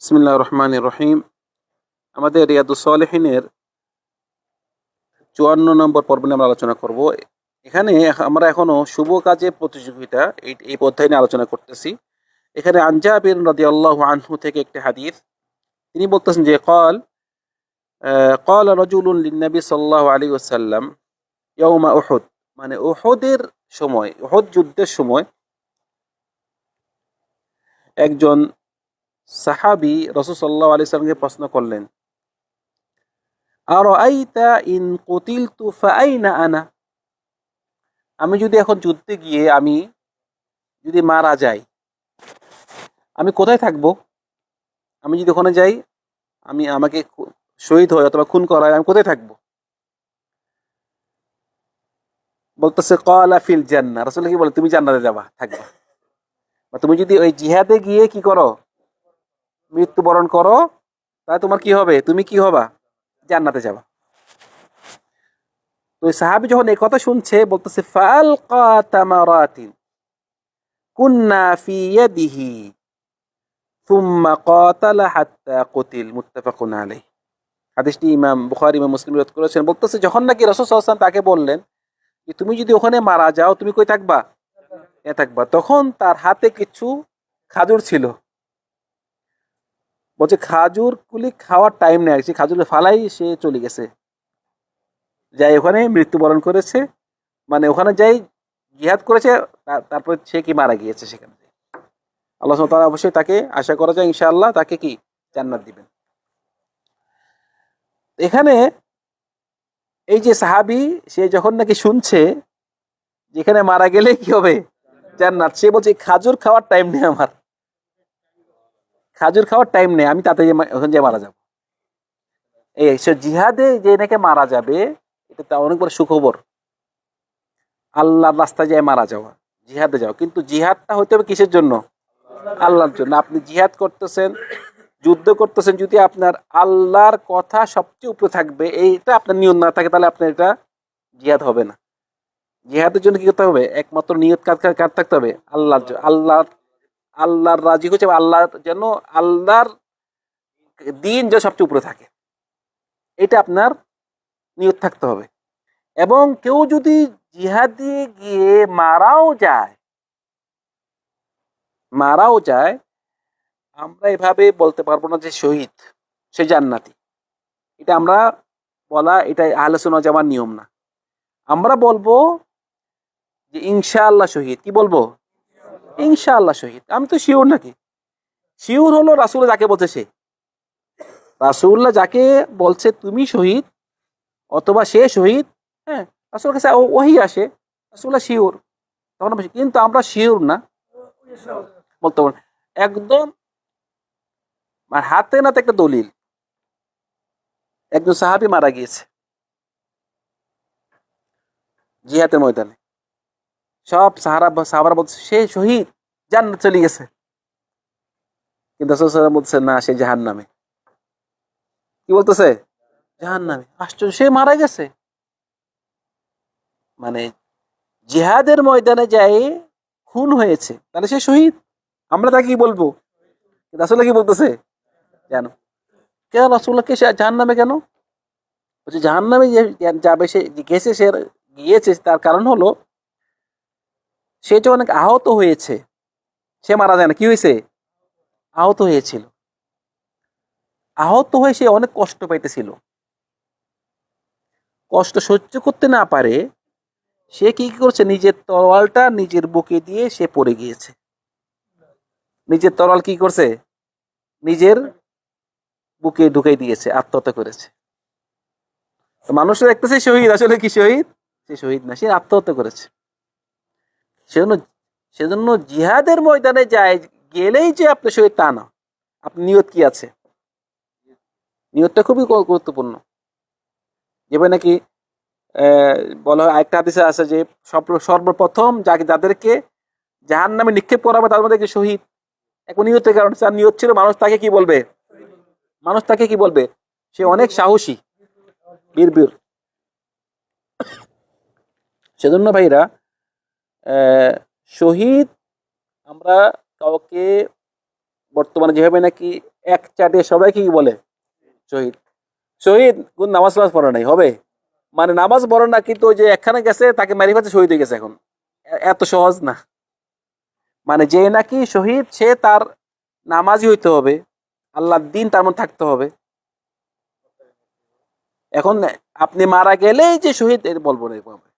বিসমিল্লাহ রহমান রহিম আমাদের রিয়াদুসলেহিনের চুয়ান্ন নম্বর পর্ব নিয়ে আমরা আলোচনা করব। এখানে আমরা এখনও শুভ কাজে প্রতিযোগিতা এই এই অধ্যায় নিয়ে আলোচনা করতেছি। এখানে আনজাবির রাদি আল্লাহ আনহু থেকে একটি হাদিস। তিনি বলতেছেন যে কল কল রজুলুন লিন্নবী সাল্লাহ আলী ওসাল্লাম ইয়ৌমা ওহদ মানে ওহদের সময় ওহদ যুদ্ধের সময় একজন সাহাবি রসুসাল্লাহ আলি সাল্লামকে প্রশ্ন করলেন আর ইন কতিল তু আনা? আমি যদি এখন যুদ্ধে গিয়ে আমি যদি মারা যাই, আমি কোথায় থাকব? আমি যদি ওখানে যাই, আমি আমাকে শহীদ হয় অথবা খুন করা হয়, আমি কোথায় থাকব? বলতেছে কলা ফিল জান্না রসুল কি বলে, তুমি জান্নাতে যাবা, থাকবা। বা তুমি যদি ওই জিহাদে গিয়ে কি করো? মৃত্যুবরণ করো, তাহলে তোমার কি হবে? তুমি কি হবা? জান্নাতে যাবা। তো সাহাবি যখন এই কথা শুনছে, বলতেছে ফাল কাতামারাতিন কুন্না ফি ইয়াদিহি থুম্মা কাতালা হাত্তা কুতিল মুত্তাফাকুন আলাইহি। হাদিসটি ইমাম বুখারী, ইমাম মুসলিম রিওয়ায়াত করেছেন। বলতেছে, যখন নাকি রাসূল সাল্লাল্লাহু তাকে বললেন যে, তুমি যদি ওখানে মারা যাও, তুমি কই থাকবা? এ থাকবা। তখন তার হাতে কিছু খাজুর ছিল। বলছে, খাজুর গুলি খাওয়ার টাইম নেই। সে খাজুর ফালাই সে চলে গেছে। যাই ওখানে মৃত্যুবরণ করেছে। মানে ওখানে যাই জিহাদ করেছে তারপর সে কি মারা গিয়েছে সেখানে আল্লাহ তাআলা অবশ্যই তাকে আশা করা যায়, ইনশাআল্লাহ তাকে কি জান্নাত দিবেন। এখানে এই যে সাহাবি, সে যখন নাকি শুনছে, যেখানে মারা গেলে কি হবে? জান্নাত সে বলছে, খাজুর খাওয়ার টাইম নেই আমার। খাজুর খাওয়ার টাইম নেই, আমি তাতে ওখানে যে মারা যাব। এই সে জিহাদে যে নাকি মারা যাবে, এটা তা অনেক বড় সুখবর। আল্লাহর রাস্তায় যায় মারা যাওয়া, জিহাদে যাওয়া। কিন্তু জিহাদটা হতে হবে কিসের জন্য? আল্লাহর জন্য। আপনি জিহাদ করতেছেন, যুদ্ধ করতেছেন, যদি আপনার আল্লাহর কথা সবচেয়ে উপরে থাকবে, এইটা আপনার নিয়ত না থাকে, তাহলে আপনার এটা জিহাদ হবে না। জিহাদের জন্য কি করতে হবে? একমাত্র নিয়ত কার কার থাকতে হবে। আল্লাহর জ- আল্লাহর রাজি হচ্ছে আল্লাহর যেন আল্লাহর দিন যে সবচেয়ে উপরে থাকে। এটা আপনার নিয়ত থাকতে হবে। এবং কেউ যদি জিহাদি গিয়ে মারাও যায় মারাও যায়, আমরা এভাবে বলতে পারব না যে শহীদ, সে জান্নাতি। এটা আমরা বলা এটা আলোচনা যাওয়ার নিয়ম না। আমরা বলব যে ইনশাআল্লাহ শহীদ, কি বলব? ইনশাআল্লাহ শহীদ। আমি তো শিওর নাকি? শিওর হলো রাসুল যাকে বলছে সে। রাসুল্লাহ যাকে বলছে তুমি শহীদ অথবা সে শহীদ হ্যাঁ রাসুল কাছে ওহি আসে রাসুল্লাহ শিওর। তখন কিন্তু আমরা শিওর না। বলতে পারেন একদম মানে হাতে নাতে একটা দলিল। একজন সাহাবি মারা গিয়েছে। জিহাতের ময়দানে। সব সাহারা সাহাবারা বলছে সে শহীদ, জান্নাত চলে গেছে। কিন্তু বলছে না, সে জাহান নামে কি বলতেছে? জাহান নামে আশ্চর্য, সে মারা গেছে। মানে জিহাদের ময়দানে যায়, খুন হয়েছে। তাহলে সে শহীদ? আমরা তাকে বলব? রাসুল্লাহ কি বলতেছে? জানো কেন রাসুল্লাহকে সে জাহান নামে কেন? বলছে জাহান নামে যাবে সে গেছে সে, গিয়েছে, তার কারণ হলো সে যে অনেক আহত হয়েছে। সে মারা যায় না, কি হয়েছে? আহত হয়েছিল। আহত হয়ে সে অনেক কষ্ট পাইতেছিল। কষ্ট সহ্য করতে না পারে, সে কি করছে? নিজের তরোয়ালটা নিজের বুকে দিয়ে সে পড়ে গিয়েছে। নিজের তরোয়াল কি করছে? নিজের বুকে ঢুকাই দিয়েছে, আত্মহত্যা করেছে। মানুষের দেখতেছে শহীদ, আসলে কি শহীদ? সে শহীদ না, সে আত্মহত্যা করেছে। সেজন্য সেজন্য জিহাদের ময়দানে যায়, গেলেই যে আপনার শহীদ তা না। আপনি নিয়ত কি আছে? নিয়তটা খুবই গুরুত্বপূর্ণ। যেভাবে নাকি বলা হয় আরেকটা হাদিসে আছে যে সর্বপ্রথম যাকে, যাদেরকে জাহান নামে নিক্ষেপ করা তার মধ্যে শহীদ। এখন নিয়তের কারণে তার নিয়ত ছিল, মানুষ তাকে কি বলবে? মানুষ তাকে কি বলবে? সে অনেক সাহসী বীর বীর সেজন্য ভাইরা শহীদ, আমরা কাউকে বর্তমানে যেভাবে নাকি এক চাটে সবাই কি বলে? শহীদ। শহীদ কোন নামাজ নামাজ পড়ে নাই, হবে? মানে নামাজ পড়ে না, কিন্তু ওই যে একখানে গেছে, তাকে মারি ফেলছে, শহীদ হয়ে গেছে এখন। এত সহজ না। মানে যে নাকি শহীদ, সে তার নামাজি হইতে হবে, আল্লাহর দিন তার মধ্যে থাকতে হবে। এখন আপনি মারা গেলেই যে শহীদ, এর বলব না।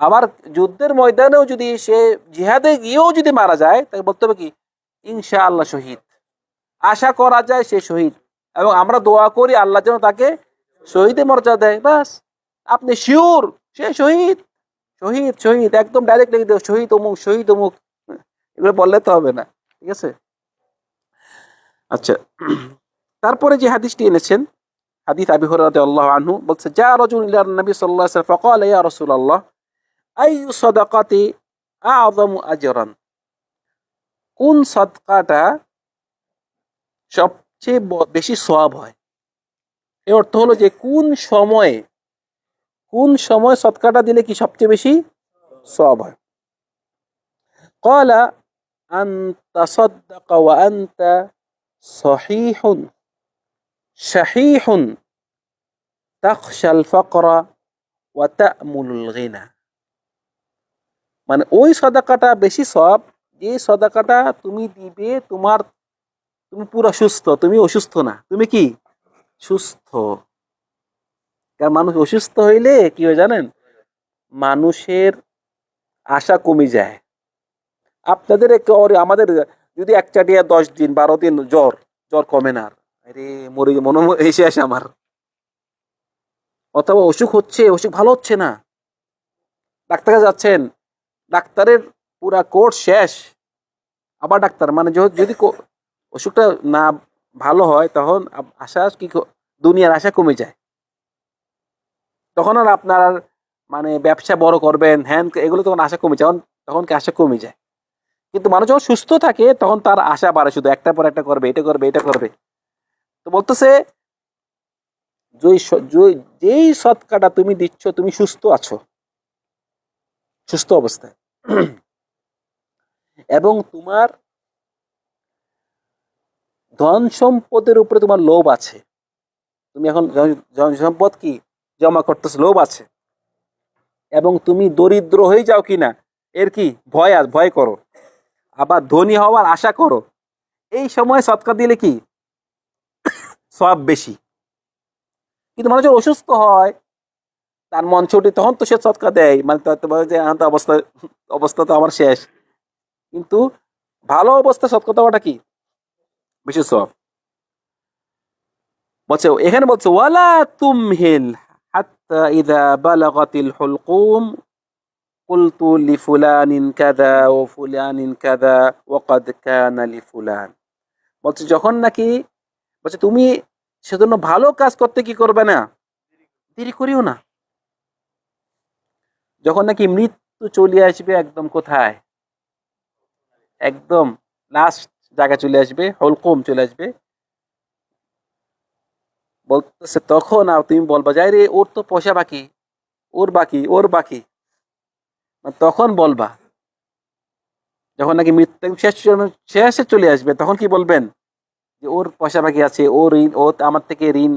আবার যুদ্ধের ময়দানেও যদি সে জিহাদে গিয়েও যদি মারা যায়, তাকে বলতে হবে কি? ইনশা আল্লাহ শহীদ। আশা করা যায় সে শহীদ। এবং আমরা দোয়া করি আল্লাহ যেন তাকে শহীদে মর্যাদা দেয়। বাস, আপনি শিওর সে শহীদ। শহীদ শহীদ, একদম ডাইরেক্ট লিখে দেব, শহীদ অমুক শহীদ অমুক। এগুলো বললে তো হবে না, ঠিক আছে? আচ্ছা তারপরে যে হাদিসটি এনেছেন, হাদিস আবি হুরায়রা আল্লাহ আনহু বলছে যা রাজুল ইলা নবী ওয়াসাল্লাম ফাকাল ইয়া রাসূলুল্লাহ। আইয়ু সাদাকাতি আ'যামু আজরান কোন সাদকাটা সবচেয়ে ব- বেশি সওয়াব হয় এর অর্থ হলো যে কোন সময়ে কোন সময় সদকাটা দিলে কি সবচেয়ে বেশি সওয়াব হয় قال أن تصدق وأنت صحيح شحيح تخشى الفقر وتأمل الغنى মানে ওই সদাকাটা বেশি সব, যে সদাকাটা তুমি দিবে তোমার, তুমি পুরো সুস্থ তুমি অসুস্থ না। তুমি কি? সুস্থ। কারণ মানুষ অসুস্থ হইলে কি হয় জানেন? মানুষের আশা কমে যায়। আপনাদের আমাদের যদি এক চাটিয়া দশ দিন, বারো দিন জ্বর জ্বর কমে না আর। মরে মনে এসে আসে আমার। অথবা অসুখ হচ্ছে, অসুখ ভালো হচ্ছে না। ডাক্তার কাছে যাচ্ছেন ডাক্তারের পুরা কোর্স শেষ। আবার ডাক্তার মানে যদি অসুখটা না ভালো হয়, তখন আশা কি দুনিয়ার আশা কমে যায়। তখন আর আপনার মানে ব্যবসা বড় করবেন, হ্যান, এগুলো তখন আশা কমে যায়। তখন কি আশা কমে যায়? কিন্তু মানুষ যখন সুস্থ থাকে, তখন তার আশা বাড়ে শুধু একটা পর একটা করবে, এটা করবে এটা করবে। তো বলতেছে যেই সৎকাটা তুমি দিচ্ছ, তুমি সুস্থ আছো। সুস্থ অবস্থায়। এবং তোমার ধন সম্পদের উপরে তোমার লোভ আছে। তুমি এখন ধন সম্পদ কি? জমা করতেছ, লোভ আছে। এবং তুমি দরিদ্র হয়ে যাও কিনা এর কি? ভয় ভয় করো। আবার ধনী হওয়ার আশা করো। এই সময় সৎকার দিলে কি? সব বেশি। কিন্তু মানুষ অসুস্থ হয় তার মন ছুটি তখন তো সে সৎকার দেয় মানে তার তো বলে যে এখন তো অবস্থা অবস্থা তো আমার শেষ কিন্তু ভালো অবস্থা সৎকার দেওয়াটা কি বেশি সব বলছে এখানে বলছে ওয়ালা তুমহিল হাত্তা ইদা বালাগাতিল হুলকুম قلت لفلان كذا وفلان كذا وقد كان لفلان বলছে যখন নাকি বলছে তুমি সেজন্য ভালো কাজ করতে কি করবে না দেরি করিও না যখন নাকি মৃত্যু চলে আসবে একদম কোথায়? একদম লাস্ট জায়গায় চলে আসবে হলকম চলে আসবে। বলতেছে, তখন আর তুমি বলবা যাই রে ওর তো পয়সা বাকি, ওর বাকি ওর বাকি। মানে তখন বলবা। যখন নাকি মৃত্যু শেষ, শেষে চলে আসবে, তখন কি বলবেন? যে, ওর পয়সা বাকি আছে, ও ঋণ, ও আমার থেকে ঋণ,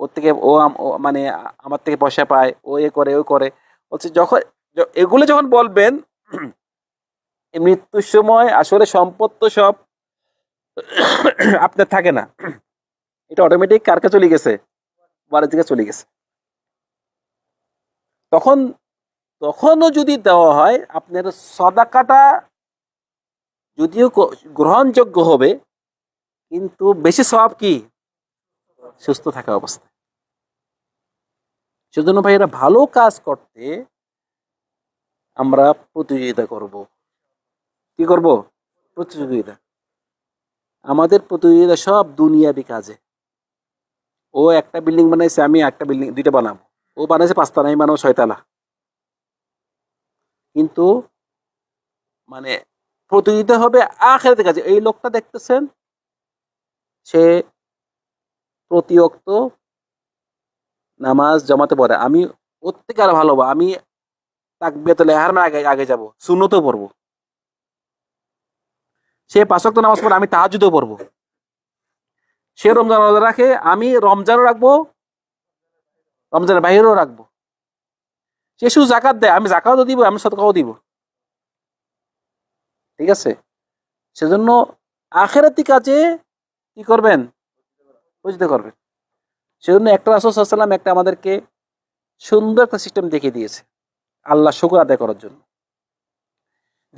ওর থেকে ও মানে আমার থেকে পয়সা পায়, ও এ করে, ও করে। বলছে, যখন এগুলো যখন বলবেন মৃত্যুর সময় আসলে সম্পদ তো সব আপনার থাকে না। এটা অটোমেটিক কার কাছে চলে গেছে? বাড়ির দিকে চলে গেছে। তখন, তখনও যদি দেওয়া হয়, আপনার সদাকাটা যদিও গ্রহণযোগ্য হবে, কিন্তু বেশি সব কি? সুস্থ থাকা অবস্থা সেজন্য ভাইয়েরা ভালো কাজ করতে আমরা প্রতিযোগিতা করব। কি করব? প্রতিযোগিতা। আমাদের প্রতিযোগিতা সব দুনিয়াবি কাজে। ও একটা বিল্ডিং বানাইছে, আমি একটা বিল্ডিং দুইটা বানাবো। ও বানাইছে পাঁচতলা, আমি বানাবো ছয়তলা। কিন্তু মানে প্রতিযোগিতা হবে আখেরাতে কাজে। এই লোকটা দেখতেছেন, সে প্রতি অক্ত নামাজ জমাতে পড়ে, আমি ওর থেকে আর ভালো। আমি তাকবিয়াতুল এহারামে আগে আগে যাব শূন্যতেও পড়ব। সে পাঁচক্ত নামাজ পড়ে, আমি তাহাজুদও পড়ব। সে রমজান রোজা রাখে, আমি রমজানও রাখব, রমজানের বাইরেও রাখব। সে শুধু জাকাত দেয়, আমি জাকাতও দিব, আমি সতকাও দিব। ঠিক আছে? সেজন্য আখেরাতি কাজে কি করবেন? বুঝতে করবেন। সেজন্য একটা রাসুসাল্লাম একটা আমাদেরকে সুন্দর একটা সিস্টেম দেখিয়ে দিয়েছে, আল্লাহ শুক্র আদায় করার জন্য।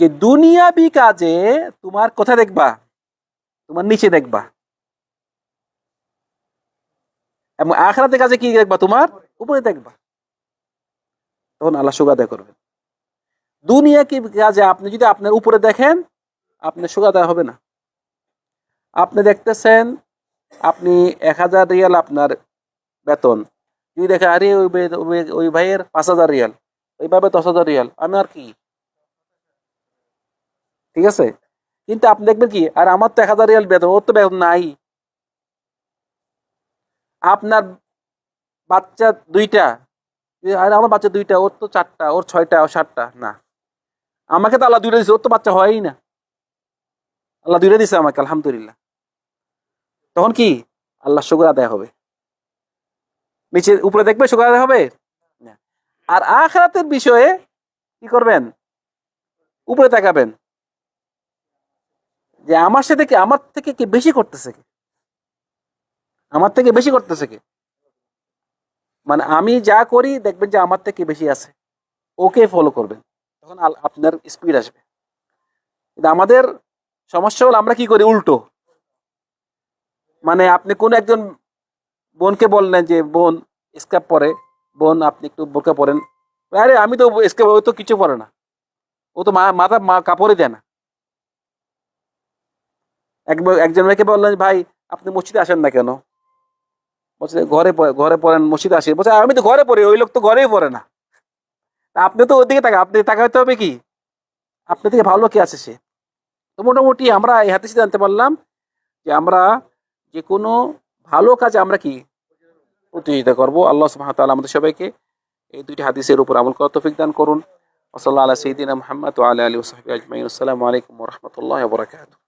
যে দুনিয়াবি কাজে তোমার কোথায় দেখবা? তোমার নিচে দেখবা। এবং আখরাতে কাজে কি দেখবা তোমার? উপরে দেখবা। তখন আল্লাহ শুক্র আদায় করবেন। দুনিয়া কি কাজে আপনি যদি আপনার উপরে দেখেন, আপনার শুক্র আদায় হবে না। আপনি দেখতেছেন, আপনি এক হাজার রিয়াল আপনার বেতন। যদি দেখে, আরে ওই ওই- ওই ভাইয়ের পাঁচ হাজার রিয়াল, ওইভাবে দশ হাজার রিয়াল, আমি আর কি? ঠিক আছে? কিন্তু আপনি দেখবেন কি, আর আমার তো এক হাজার রিয়াল বেতন, ওর তো বেতন নাই। আপনার বাচ্চা দুইটা আর আমার বাচ্চা দুইটা, ওর তো চারটা, ওর ছয়টা ওর সাতটা, না। আমাকে তো আল্লাহ দুইটা দিছে, ওর তো বাচ্চা হয়ই না। আল্লাহ দুইটা দিছে আমাকে, আলহামদুলিল্লাহ। তখন কি? আল্লাহ শুকুর আদায় হবে। নিচে উপরে দেখবে শুক্র হবে। আর আখরাতের বিষয়ে কি করবেন? উপরে তাকাবেন। যে আমার সাথে কি, আমার থেকে কি বেশি করতেছে কি? আমার থেকে বেশি করতেছে কি? মানে আমি যা করি, দেখবেন যে আমার থেকে বেশি আছে। ওকে ফলো করবেন। তখন আপনার স্পিড আসবে। কিন্তু আমাদের সমস্যা হলো আমরা কি করি? উল্টো। মানে আপনি কোন একজন বোনকে বললেন যে, বোন স্কাপ পরে। বোন, আপনি একটু বোরকা পরেন আরে, আমি তো স্কাপ ও তো কিছু পরে না। ও তো মাথা, মা, কাপড়ই দেয় না। একবার একজন মেয়েকে বললেন, ভাই, আপনি মসজিদে আসেন না কেন? বলছে, ঘরে ঘরে পড়েন, মসজিদে আসে। বলছে, আমি তো ঘরে পড়ি, ওই লোক তো ঘরেই পড়ে না। আপনি তো ওদিকে তাকা আপনি তাকাইতে হবে কি? আপনি থেকে ভালো কি আছে সে? তো মোটামুটি আমরা এই হাতে জানতে পারলাম যে আমরা যে কোনো ভালো কাজ আমরা কি প্রতিযোগিতা করব। আল্লাহ সুহাম ওয়া আমাদের সবাইকে এই দুইটি হাদিসের উপর আমল করার তফিক দান করুন। ওসল্লা আল্লাহ সঈদিন মোহাম্মদ আল্লাহ আলী ওসহাবি আজমাইন। আসসালামু আলাইকুম রহমতুল্লাহ বারাকাতুহু।